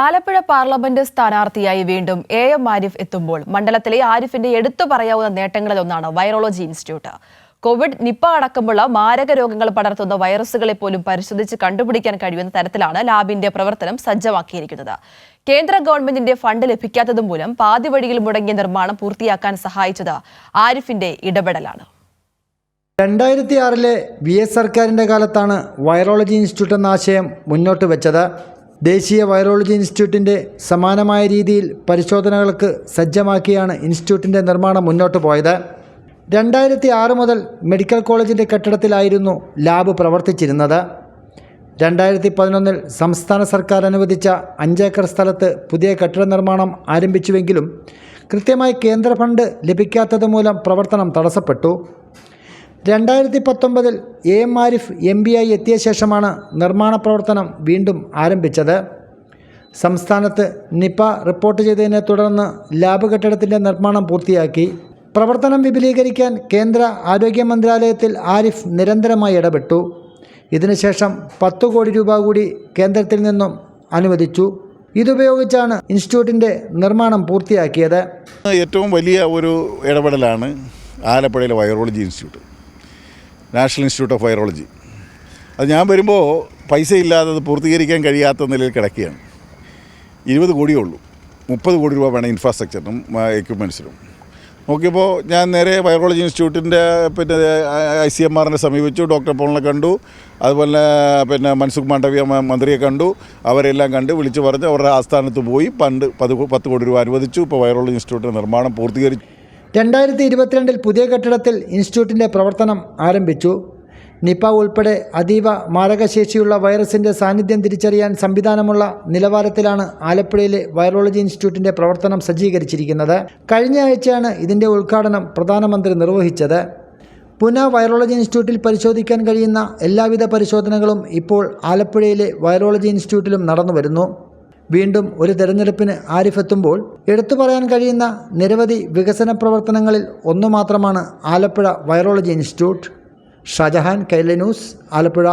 Alappuzha parliament സ്ഥാനാർത്ഥിയായി വീണ്ടും A M Arif എത്തുമ്പോൾ മണ്ഡലത്തിലെ ആരിഫിന്റെ എടുത്തു പറയാവുന്ന നേട്ടങ്ങളിലൊന്നാണ് വൈറോളജി ഇൻസ്റ്റിറ്റ്യൂട്ട്. കോവിഡ് നിപ്പ അടക്കമുള്ള മാരക രോഗങ്ങൾ പടർത്തുന്ന വൈറസുകളെ പോലും പരിശോധിച്ച് കണ്ടുപിടിക്കാൻ കഴിയുന്ന തരത്തിലാണ് ലാബിന്റെ പ്രവർത്തനം സജ്ജമാക്കിയിരിക്കുന്നത്. കേന്ദ്ര ഗവൺമെന്റിന്റെ ഫണ്ട് ലഭിക്കാത്തതും മൂലം പാതി വഴിയിൽ മുടങ്ങിയ നിർമ്മാണം പൂർത്തിയാക്കാൻ സഹായിച്ചത് ആരിഫിന്റെ ഇടപെടലാണ്. രണ്ടായിരത്തി ആറിലെ വി എസ് സർക്കാരിന്റെ കാലത്താണ് വൈറോളജി ഇൻസ്റ്റിറ്റ്യൂട്ട് എന്ന ആശയം മുന്നോട്ട് വെച്ചത്. ദേശീയ വൈറോളജി ഇൻസ്റ്റിറ്റ്യൂട്ടിന്റെ സമാനമായ രീതിയിൽ പരിശോധനകൾക്ക് സജ്ജമാക്കിയാണ് ഇൻസ്റ്റിറ്റ്യൂട്ടിന്റെ നിർമ്മാണം മുന്നോട്ട് പോയത്. രണ്ടായിരത്തി ആറ് മുതൽ മെഡിക്കൽ കോളേജിന്റെ കെട്ടിടത്തിലായിരുന്നു ലാബ് പ്രവർത്തിച്ചിരുന്നത്. രണ്ടായിരത്തി പതിനൊന്നിൽ സംസ്ഥാന സർക്കാർ അനുവദിച്ച അഞ്ചേക്കർ സ്ഥലത്ത് പുതിയ കെട്ടിട നിർമ്മാണം ആരംഭിച്ചുവെങ്കിലും കൃത്യമായി കേന്ദ്ര ഫണ്ട് ലഭിക്കാത്തത് മൂലം പ്രവർത്തനം തടസ്സപ്പെട്ടു. രണ്ടായിരത്തി പത്തൊമ്പതിൽ A M Arif M P ആയി എത്തിയ ശേഷമാണ് നിർമ്മാണ പ്രവർത്തനം വീണ്ടും ആരംഭിച്ചത്. സംസ്ഥാനത്ത് നിപ റിപ്പോർട്ട് ചെയ്തതിനെ തുടർന്ന് ലാബ് കെട്ടിടത്തിന്റെ നിർമ്മാണം പൂർത്തിയാക്കി. പ്രവർത്തനം വിപുലീകരിക്കാൻ കേന്ദ്ര ആരോഗ്യ മന്ത്രാലയത്തിൽ ആരിഫ് നിരന്തരമായി ഇടപെട്ടു. ഇതിനുശേഷം പത്ത് കോടി രൂപ കൂടി കേന്ദ്രത്തിൽ നിന്നും അനുവദിച്ചു. ഇതുപയോഗിച്ചാണ് ഇൻസ്റ്റിറ്റ്യൂട്ടിന്റെ നിർമ്മാണം പൂർത്തിയാക്കിയത്. ഏറ്റവും വലിയ ഒരു ഇടപെടലാണ് ആലപ്പുഴയിലെ virology institute. National institute of virology. അത് ഞാൻ വരുമ്പോൾ പൈസ ഇല്ലാതെ അത് പൂർത്തീകരിക്കാൻ കഴിയാത്ത നിലയിൽ കിടക്കുകയാണ്. ഇരുപത് കോടിയേ ഉള്ളൂ. മുപ്പത് കോടി രൂപ വേണം ഇൻഫ്രാസ്ട്രക്ചറിനും എക്യുപ്മെൻസിനും നോക്കിയപ്പോൾ ഞാൻ നേരെ വൈറോളജി ഇൻസ്റ്റിറ്റ്യൂട്ടിന്റെ പിന്നെ ഐ സി എം ആറിനെ സമീപിച്ചു. ഡോക്ടർ പോളിനെ കണ്ടു. അതുപോലെ പിന്നെ മൻസുഖ് മാണ്ഡവ്യ മന്ത്രിയെ കണ്ടു. അവരെല്ലാം കണ്ട് വിളിച്ചു പറഞ്ഞ് അവരുടെ ആസ്ഥാനത്ത് പോയി പണ്ട് പത്ത് കോടി രൂപ അനുവദിച്ചു. ഇപ്പോൾ വൈറോളജി ഇൻസ്റ്റിറ്റ്യൂട്ടിന്റെ നിർമ്മാണം പൂർത്തീകരിച്ചു. രണ്ടായിരത്തി ഇരുപത്തിരണ്ടിൽ പുതിയ കെട്ടിടത്തിൽ ഇൻസ്റ്റിറ്റ്യൂട്ടിന്റെ പ്രവർത്തനം ആരംഭിച്ചു. നിപ ഉൾപ്പെടെ അതീവ മാരകശേഷിയുള്ള വൈറസിന്റെ സാന്നിധ്യം തിരിച്ചറിയാൻ സംവിധാനമുള്ള നിലവാരത്തിലാണ് ആലപ്പുഴയിലെ വൈറോളജി ഇൻസ്റ്റിറ്റ്യൂട്ടിന്റെ പ്രവർത്തനം സജ്ജീകരിച്ചിരിക്കുന്നത്. കഴിഞ്ഞ ആഴ്ചയാണ് ഇതിന്റെ ഉദ്ഘാടനം പ്രധാനമന്ത്രി നിർവഹിച്ചത്. പുന വൈറോളജി ഇൻസ്റ്റിറ്റ്യൂട്ടിൽ പരിശോധിക്കാൻ കഴിയുന്ന എല്ലാവിധ പരിശോധനകളും ഇപ്പോൾ ആലപ്പുഴയിലെ വൈറോളജി ഇൻസ്റ്റിറ്റ്യൂട്ടിലും നടന്നു വരുന്നു വീണ്ടും ഒരു തെരഞ്ഞെടുപ്പിന് ആരിഫെത്തുമ്പോൾ എടുത്തു പറയാൻ കഴിയുന്ന നിരവധി വികസന പ്രവർത്തനങ്ങളിൽ ഒന്നു മാത്രമാണ് ആലപ്പുഴ വൈറോളജി ഇൻസ്റ്റിറ്റ്യൂട്ട്. ഷാജഹാൻ കൈല ആലപ്പുഴ.